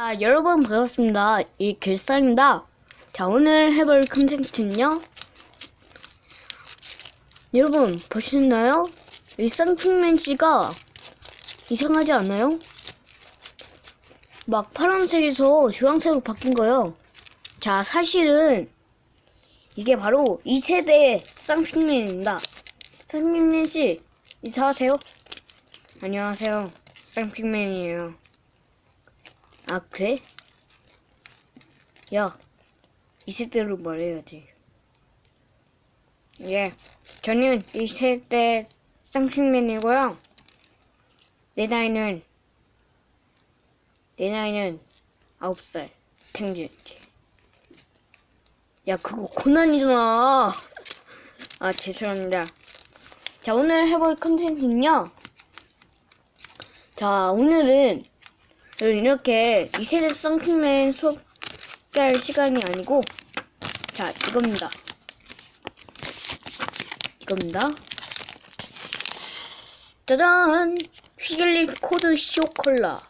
아, 여러분 반갑습니다. 이 길상입니다. 자, 오늘 해볼 컨텐츠는요. 여러분 보시나요? 이 쌍핑맨 씨가 이상하지 않나요? 막 파란색에서 주황색으로 바뀐 거예요. 자, 사실은 이게 바로 2세대 쌍핑맨입니다. 쌍핑맨 씨, 인사하세요. 안녕하세요. 쌍핑맨이에요. 아 그래? 야 이 세대로 말해야지. 예 저는 이 세대 쌍핑맨이고요. 내 나이는 내 나이는 아홉 살 탱지였지. 야 그거 고난이잖아. 아 죄송합니다. 자 오늘 해볼 컨텐츠는요. 자 오늘은 이렇게 2세대 썬킹맨 소개할 시간이 아니고 자 이겁니다. 이겁니다. 짜잔! 휘gel리 코드 쇼콜라.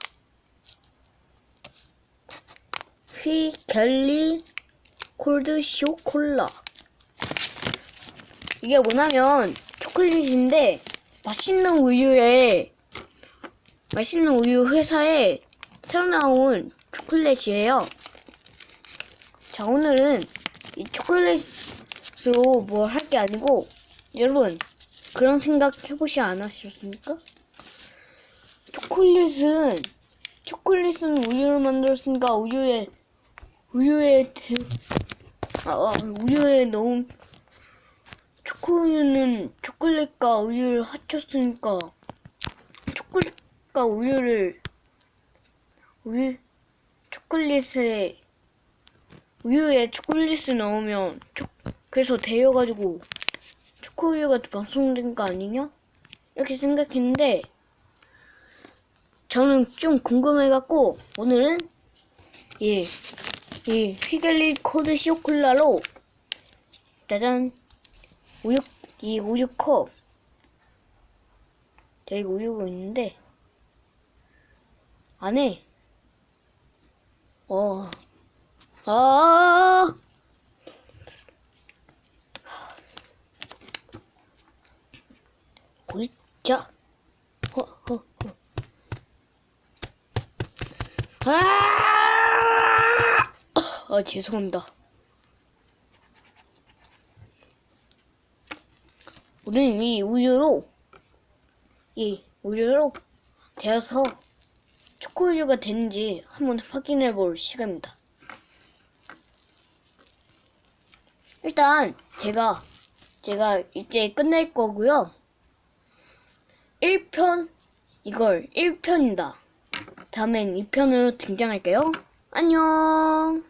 휘gel리 콜드 쇼콜라. 이게 뭐냐면 초콜릿인데 맛있는 우유에 맛있는 우유 회사에 새로 나온 초콜릿이에요. 자, 오늘은 이 초콜릿으로 뭘할게 아니고, 여러분, 그런 생각 해보시 안 하셨습니까? 초콜릿은, 초콜릿은 우유를 만들었으니까 우유에, 우유에, 대, 아, 아, 우유에 넣은, 초코우유는 초콜릿과 우유를 합쳤으니까, 초콜릿과 우유를 우유 초콜릿에 우유에 초콜릿을 넣으면 초, 그래서 데여가지고 초코우유가 완성된 거 아니냐? 이렇게 생각했는데 저는 좀 궁금해갖고 오늘은 이, 이 휘갈리 코드 쇼콜라로 짜잔 우유 이 우유컵 여기 우유가 있는데 안에 어. 아. 보이자. 허, 허, 허. 아! 아, 죄송합니다. 우리는 이 우유로, 이 우유로 데워서 초코우유가 되는지 한번 확인해 볼 시간입니다. 일단 제가 제가 이제 끝낼 거고요. 1편 이걸 1편이다. 다음엔 2편으로 등장할게요. 안녕.